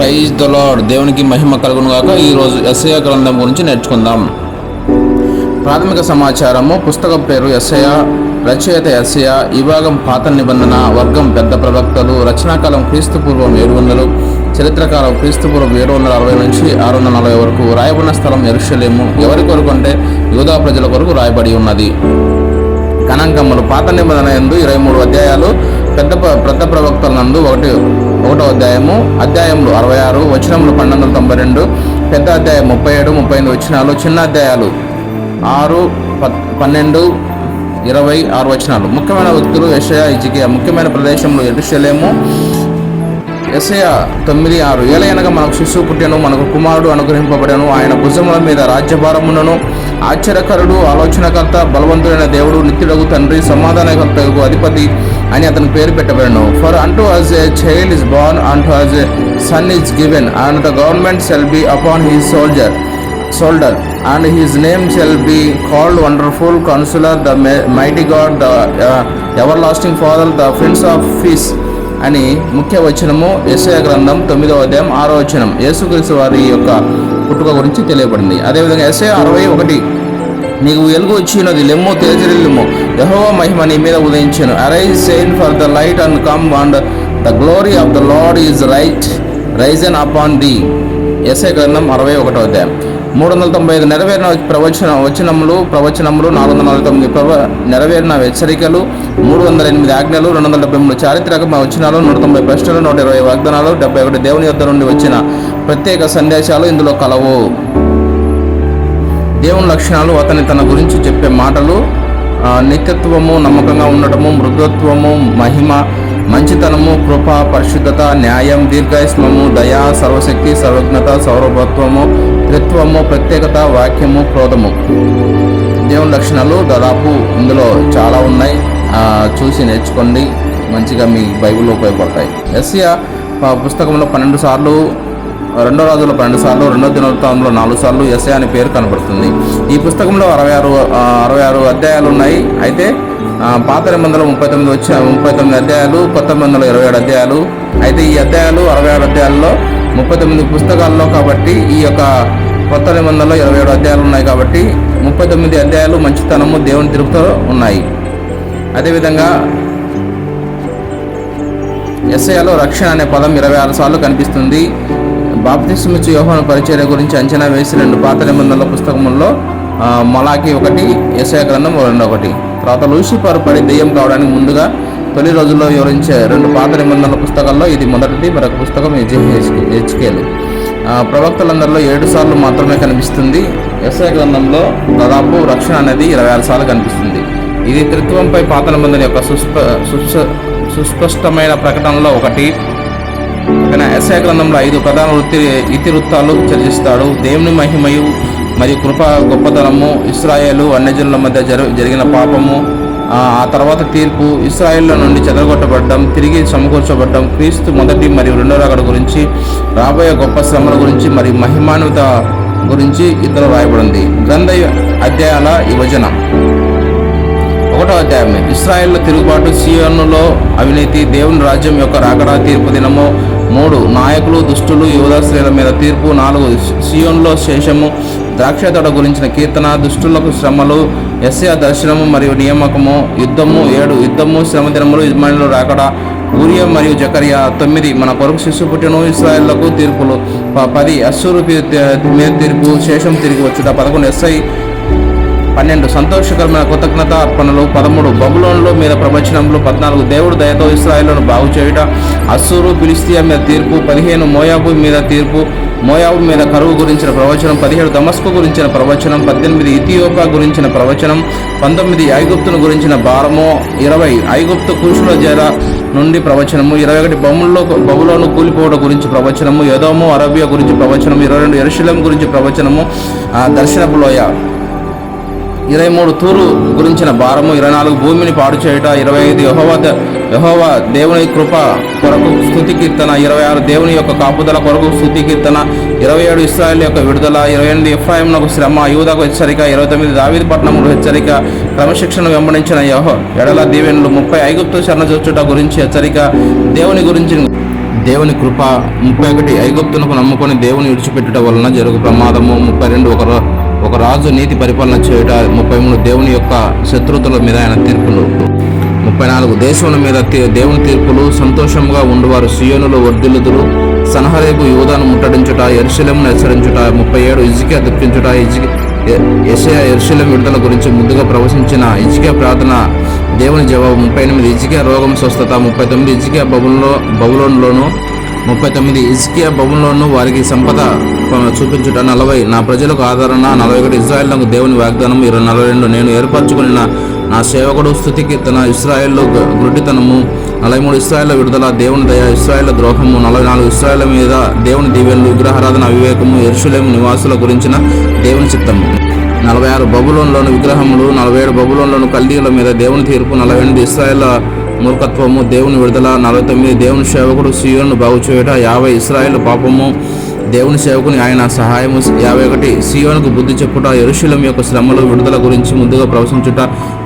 Praise the lord దేవునికి మహిమ కలుగును గాక. ఈరోజు ఎస్ఐ గ్రంథం గురించి నేర్చుకుందాం. ప్రాథమిక సమాచారము పుస్తకం పేరు ఎస్ఐ రచయిత ఎస్ఐ విభాగం పాత నిబంధన వర్గం పెద్ద ప్రవక్తలు రచనాకాలం క్రీస్తుపూర్వం ఏడు వందలు చరిత్రకాలం క్రీస్తుపూర్వం ఏడు వందల అరవై నుంచి ఆరు వందల నలభై వరకు రాయబడిన స్థలం ఎరుషలేము ఎవరి కొరకు అంటే యూదా ప్రజల కొరకు రాయబడి ఉన్నది. గణాంకములు పాత నిబంధన ఎందు ఇరవై మూడు అధ్యాయాలు పెద్ద పెద్ద ప్రవక్తల నందు ఒకటి ఒకటో అధ్యాయము అధ్యాయములు అరవై ఆరు వచనములు పన్నెండు వందల తొంభై రెండు పెద్ద అధ్యాయం ముప్పై ఏడు ముప్పై ఎనిమిది వచనాలు చిన్న అధ్యాయాలు. ఆరు ప- పన్నెండు ఇరవై ఆరు వచనాలు. ముఖ్యమైన వ్యక్తులు యషయా ఇజికియా ముఖ్యమైన ప్రదేశంలో ఎరుషలేము ఎస్ఐ తొమ్మిది ఆరు ఏలయనగా మనకు శిశువు పుట్టెను మనకు కుమారుడు అనుగ్రహింపబడను ఆయన భుజముల మీద రాజ్యభారమునను ఆశ్చర్యకరుడు ఆలోచనకర్త బలవంతుడైన దేవుడు నిత్యుడగు తండ్రి సమాధానకర్తకు అధిపతి అని అతని పేరు పెట్టబడను for unto us a child is born unto us a son is given and the government shall be upon his shoulder shoulder and his name shall be called wonderful counselor the mighty God the everlasting father the prince of of అని ముఖ్య వచనము యశయ గ్రంథం తొమ్మిదవ అధ్యాయం ఆరో వచనం. యేసుక్రీస్తు వారి యొక్క పుట్టుక గురించి తెలియబడింది. అదేవిధంగా ఎస్ఐ అరవై ఒకటి నీకు వెలుగు వచ్చినది లెమ్ము తేజరిల్లుము. యహోవ మహిమ నీ మీద ఉదయించాను. Arise shine for the light and come and the glory of the Lord is right risen upon the Isaiah గ్రంథం అరవై ఒకటో అధ్యాయం. మూడు వందల తొంభై ఐదు నెరవేరిన ప్రవచన వచనములు ప్రవచనములు నాలుగు వందల నలభై తొమ్మిది ప్రవ నెరవేరిన హెచ్చరికలు మూడు వందల ఎనిమిది ఆజ్ఞలు రెండు వందల డెబ్బై మూడు చారిత్రక వచనాలు నూట తొంభై ప్రశ్నలు నూట ఇరవై వాగ్దానాలు డెబ్బై ఒకటి దేవుని యొద్ద నుండి వచ్చిన ప్రత్యేక సందేశాలు ఇందులో కలవు. దేవుని లక్షణాలు అతని తన గురించి చెప్పే మాటలు నిత్యత్వము నమ్మకంగా ఉండటము మృదత్వము మహిమ మంచితనము కృప పరిశుద్ధత న్యాయం దీర్ఘాయుష్మము దయ సర్వశక్తి సర్వజ్ఞత సౌరభత్వము త్రిత్వము ప్రత్యేకత వాక్యము క్రోధము. దేవుని లక్షణాలు దాదాపు ఇందులో చాలా ఉన్నాయి. చూసి నేర్చుకోండి. మంచిగా మీ బైబిల్లో ఉపయోగపడతాయి. ఎస్సియా పుస్తకంలో పన్నెండు సార్లు రెండో రాజులో పన్నెండు సార్లు రెండో దినోత్సవంలో నాలుగు సార్లు ఎస్ఐ అనే పేరు కనబడుతుంది. ఈ పుస్తకంలో అరవై ఆరు అరవై ఆరు అధ్యాయాలు ఉన్నాయి. అయితే ఆ, పాత నిబంధనలు ముప్పై తొమ్మిది వచ్చి ముప్పై తొమ్మిది అధ్యాయాలు కొత్త నిబంధనలు ఇరవై ఏడు అధ్యాయాలు. అయితే ఈ అధ్యాయాలు అరవై ఆరు అధ్యాయాల్లో ముప్పై తొమ్మిది పుస్తకాల్లో కాబట్టి ఈ యొక్క కొత్త నిబంధనలో ఇరవై ఏడు అధ్యాయాలు ఉన్నాయి కాబట్టి ముప్పై తొమ్మిది అధ్యాయాలు మంచితనము దేవుని తిరుగుతో ఉన్నాయి. అదేవిధంగా ఎస్ఐలో రక్షణ అనే పదం ఇరవై ఆరు సార్లు కనిపిస్తుంది. బాప్తిస్మిచ్చు యోహన పరిచర్య గురించి అంచనా వేసి రెండు పాత నిబంధనల పుస్తకముల్లో మలాకి ఒకటి ఎస్ఐ గ్రంథం రెండు ఒకటి. తర్వాత లూసిఫర్ పడి దెయ్యం కావడానికి ముందుగా తొలి రోజుల్లో వివరించే రెండు పాత నిబంధనల పుస్తకాల్లో ఇది మొదటిది మరొక పుస్తకం హెచ్కేలు ప్రవక్తలందరిలో ఏడు సార్లు మాత్రమే కనిపిస్తుంది. ఎస్ఐ గ్రంథంలో దాదాపు రక్షణ అనేది ఇరవై ఆరు సార్లు కనిపిస్తుంది. ఇది త్రిత్వంపై పాత నిబంధన యొక్క సుస్ప సుస్ప సుస్పష్టమైన ప్రకటనలో ఒకటి. కానీ ఎస్ఐ గ్రంథంలో ఐదు ప్రధాన వృత్తి ఇతివృత్తాలు చర్చిస్తాడు. దేవుని మహిమయు మరియు కృప గొప్పతనము ఇస్రాయేలు అన్యజనుల మధ్య జరు జరిగిన పాపము ఆ తర్వాత తీర్పు ఇస్రాయిల్లో నుండి చెదరగొట్టబడ్డం తిరిగి సమకూర్చబడ్డం క్రీస్తు మొదటి మరియు రెండో రాకడ గురించి రాబోయే గొప్ప శ్రమల గురించి మరియు మహిమాన్విత గురించి ఇద్దరు రాయబడింది. గ్రంథ అధ్యాయాల విభజన. ఒకటో అధ్యాయం ఇస్రాయిల్లో తిరుగుబాటు సియోనులో అవినీతి దేవుని రాజ్యం యొక్క రాకడా తీర్పు దినము. మూడు. నాయకులు దుష్టులు యువత స్త్రీల మీద తీర్పు. నాలుగు. సియోన్లో శేషము. ద్రాక్ష తోట గురించిన కీర్తన దుష్టులకు శ్రమలు ఎస్య దర్శనము మరియు నియామకము యుద్ధము ఏడు యుద్ధము శ్రమ దినములు ఇజ్మాయిలు రాకడా ఊరియ మరియు జకరియా తొమ్మిది మన కొరకు శిశు పుట్టిన ఇస్రాయేళ్ళకు తీర్పులు. ప- పది అస్సూరు మీద తీర్పు శేషం తిరిగి వచ్చుట పదకొండు ఎస్ఐ పన్నెండు సంతోషకరమైన కృతజ్ఞత అర్పణలు పదమూడు బబులోన్లో మీద ప్రవచనములు పద్నాలుగు దేవుడు దయతో ఇస్రాయేళ్ళను బాగు చేయుట అస్సూరు పిలిస్తియా మీద తీర్పు పదిహేను మోయాబు మీద తీర్పు మోయాబు మీద కరువు గురించిన ప్రవచనం పదిహేడు దమస్కు గురించిన ప్రవచనం పద్దెనిమిది ఇథియోపా గురించిన ప్రవచనం పంతొమ్మిది ఐగుప్తును గురించిన భారము ఇరవై ఐగుప్తు కుషుల జర నుండి ప్రవచనము ఇరవై ఒకటి బొమ్మల్లో బహులోను కూలిపోవడం గురించి ప్రవచనము యదోము అరబియా గురించి ప్రవచనము ఇరవై రెండు ఎరుశలం గురించి ప్రవచనము ఆ, దర్శనపు లోయ. ఇరవై మూడు తూరు గురించిన భారము ఇరవై నాలుగు భూమిని పాడు చేయుట ఇరవై ఐదు యహోవ యహోవ దేవుని కృప కొరకు స్థుతి కీర్తన ఇరవై ఆరు దేవుని యొక్క కాపుదల కొరకు స్థుతి కీర్తన ఇరవై ఏడు ఇస్రాయల్ యొక్క విడుదల ఇరవై ఎనిమిది ఎఫ్రాయింనకు శ్రమ యూదకు హెచ్చరిక ఇరవై తొమ్మిది దావీద్ పట్టణములు హెచ్చరిక క్రమశిక్షణ వెంబడించిన యహో ఎడల దీవెనలు ముప్పై ఐగుప్తు శరణ చూచుట గురించి హెచ్చరిక దేవుని గురించి దేవుని కృప ముప్పై ఒకటి ఐగుప్తునకు నమ్ముకొని దేవుని విడిచిపెట్టుట వలన జరుగు ప్రమాదము ముప్పై రెండు ఒక ఒక రాజు నీతి పరిపాలన చేయుట ముప్పై మూడు దేవుని యొక్క శత్రుతుల మీద ఆయన తీర్పులు. ముప్పై నాలుగు దేశముల మీద దేవుని తీర్పులు సంతోషంగా ఉండువారు సియోనులు వర్ధిల్లుదురు. సనహరేపు యువదాను ముట్టడించుట ఎరుశలమును హెచ్చరించుట ముప్పై ఏడు ఇజికే దుఃఖించుట ఇజికి ఎషయా ఎరుశలం విడుదల గురించి ముందుగా ప్రవశించిన ఇజికే ప్రార్థన దేవుని జవాబు ముప్పై ఎనిమిది ఇజికే రోగం స్వస్థత ముప్పై తొమ్మిది ఇజికే బబుల్లో బబులోన్లోను ముప్పై తొమ్మిది ఇజ్కియా బబులోను వారికి సంపద చూపించుట నలభై నా ప్రజలకు ఆదరణ నలభై ఒకటి ఇజ్రాయెల్లకు దేవుని వాగ్దానం ఇరవై నలభై రెండు నేను ఏర్పరచుకుని నా సేవకుడు స్థుతి కీర్తన ఇస్రాయెల్లో గుడ్డితనము నలభై మూడు ఇస్రాయల విడుదల దేవుని దయ ఇస్రాయల ద్రోహము. నలభై నాలుగు ఇస్రాయల మీద దేవుని దీవెనలు విగ్రహారాధన అవివేకము ఎరుషులేము నివాసుల గురించిన దేవుని చిత్తము. నలభై ఆరు బబులోన్లోని విగ్రహములు నలభై ఏడు బబులోన్లోని కల్దీల మీద దేవుని తీర్పు నలభై ఎనిమిది ఇస్రాయేల్ మూర్ఖత్వము దేవుని విడుదల. నలభై తొమ్మిది దేవుని సేవకుడు సీయోను బాగుచేయుట యాభై ఇస్రాయేల్ పాపము దేవుని సేవకుని ఆయన సహాయము. యాభై ఒకటి సీయోనుకు బుద్ధి చెప్పుట. ఎరుశలం యొక్క శ్రమలు విడుదల గురించి ముందుగా ప్రవశించుట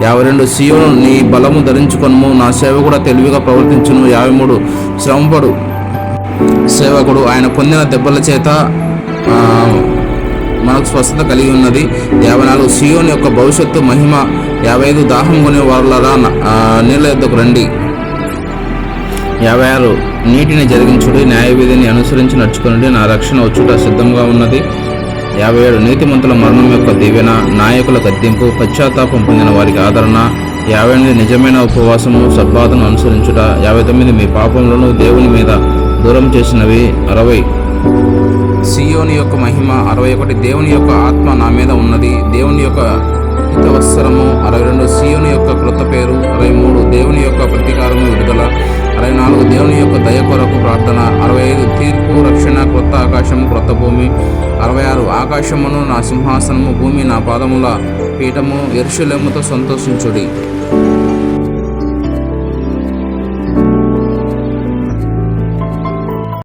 యాభై రెండు సీయోను నీ బలము ధరించుకొనము. నా సేవ కూడా తెలివిగా ప్రవర్తించును. యాభై మూడు శ్రమపడు సేవకుడు. ఆయన పొందిన దెబ్బల చేత మనకు స్వస్థత కలిగి ఉన్నది. యాభై నాలుగు సియోన్ యొక్క భవిష్యత్తు మహిమ యాభై ఐదు దాహం కొనే వారులరా నీళ్ళ యొద్దకు రండి. యాభై ఆరు నీటిని జరిగించుడి న్యాయవిధిని అనుసరించి నడుచుకుని నా రక్షణ వచ్చుట సిద్ధంగా ఉన్నది. యాభై ఏడు నీతిమంతుల మరణం యొక్క దీవెన నాయకుల గద్దెంపు పశ్చాత్తాపం పొందిన వారికి ఆదరణ. యాభై ఎనిమిది నిజమైన ఉపవాసము సద్బాధను అనుసరించుట. యాభై తొమ్మిది మీ పాపములను దేవుని మీద దూరం చేసినవి. అరవై సియోని యొక్క మహిమ అరవై ఒకటి దేవుని యొక్క ఆత్మ నా మీద ఉన్నది. దేవుని యొక్క హితవత్సరము అరవై రెండు సియోని యొక్క కృత పేరు అరవై మూడు దేవుని యొక్క ప్రతీకారము విడుదల అరవై నాలుగు దేవుని యొక్క దయ కొరకు ప్రార్థన అరవై ఐదు తీర్పు రక్షణ క్రొత్త ఆకాశము క్రొత్త భూమి అరవై ఆరు ఆకాశమును నా సింహాసనము భూమి నా పాదముల పీఠము ఎరుషులెముతో సంతోషించుడి.